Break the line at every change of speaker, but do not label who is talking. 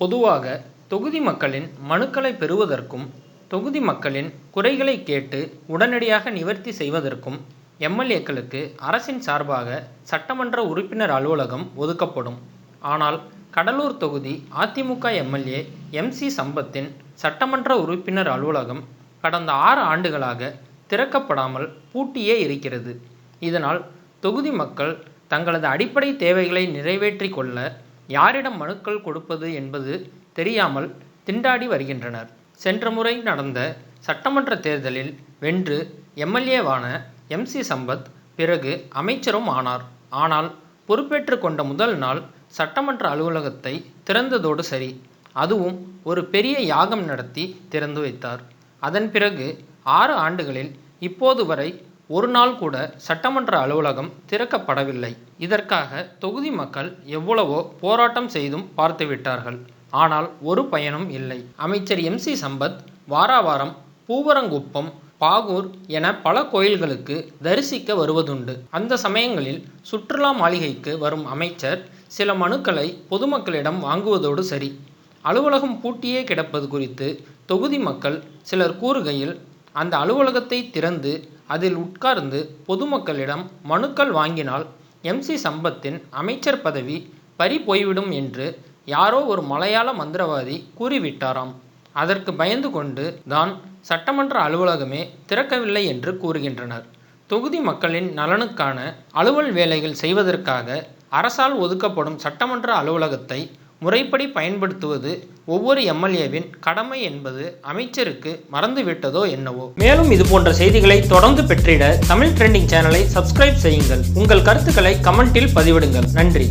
பொதுவாக தொகுதி மக்களின் மனுக்களை பெறுவதற்கும் தொகுதி மக்களின் குறைகளை கேட்டு உடனடியாக நிவர்த்தி செய்வதற்கும் எம்எல்ஏக்களுக்கு அரசின் சார்பாக சட்டமன்ற உறுப்பினர் அலுவலகம் ஒதுக்கப்படும். ஆனால் கடலூர் தொகுதி அதிமுக எம்எல்ஏ எம் சி சம்பத்தின் சட்டமன்ற உறுப்பினர் அலுவலகம் கடந்த ஆறு ஆண்டுகளாக திறக்கப்படாமல் பூட்டியே இருக்கிறது. இதனால் தொகுதி மக்கள் தங்களது அடிப்படை தேவைகளை நிறைவேற்றி கொள்ள யாரிடம் மனுக்கள் கொடுப்பது என்பது தெரியாமல் திண்டாடி வருகின்றனர். சென்ற முறை நடந்த சட்டமன்ற தேர்தலில் வென்று எம்எல்ஏவான எம் சி சம்பத் பிறகு அமைச்சரும் ஆனார். ஆனால் பொறுப்பேற்று கொண்ட முதல் நாள் சட்டமன்ற அலுவலகத்தை திறந்ததோடு சரி. அதுவும் ஒரு பெரிய யாகம் நடத்தி திறந்து வைத்தார். அதன் பிறகு ஆறு ஆண்டுகளில் இப்போது வரை ஒரு நாள் கூட சட்டமன்ற அலுவலகம் திறக்கப்படவில்லை. இதற்காக தொகுதி மக்கள் எவ்வளவோ போராட்டம் செய்தும் பார்த்துவிட்டார்கள் ஆனால் ஒரு பயனும் இல்லை. அமைச்சர் எம். சி. சம்பத் வாராவாரம் பூவரங்குப்பம் பாகூர் என பல கோயில்களுக்கு தரிசிக்க வருவதுண்டு. அந்த சமயங்களில் சுற்றுலா மாளிகைக்கு வரும் அமைச்சர் சில மனுக்களை பொதுமக்களிடம் வாங்குவதோடு சரி. அலுவலகம் பூட்டியே கிடப்பது குறித்து தொகுதி மக்கள் சிலர் கூறுகையில் அந்த அலுவலகத்தை திறந்து அதில் உட்கார்ந்து பொதுமக்களிடம் மனுக்கள் வாங்கினால் எம் சி சம்பத்தின் அமைச்சர் பதவி பறி போய்விடும் என்று யாரோ ஒரு மலையாள மந்திரவாதி கூறிவிட்டாராம். அதற்கு பயந்து கொண்டு தான் சட்டமன்ற அலுவலகமே திறக்கவில்லை என்று கூறுகின்றனர். தொகுதி மக்களின் நலனுக்கான அலுவல் வேலைகள் செய்வதற்காக அரசால் ஒதுக்கப்படும் சட்டமன்ற அலுவலகத்தை முறைப்படி பயன்படுத்துவது ஒவ்வொரு எம்எல்ஏவின் கடமை என்பது அமைச்சருக்கு மறந்துவிட்டதோ என்னவோ. மேலும் இது போன்ற செய்திகளை தொடர்ந்து பெற்றிட தமிழ் ட்ரெண்டிங் சேனலை சப்ஸ்கிரைப் செய்யுங்கள். உங்கள் கருத்துக்களை கமெண்டில் பதிவிடுங்கள். நன்றி.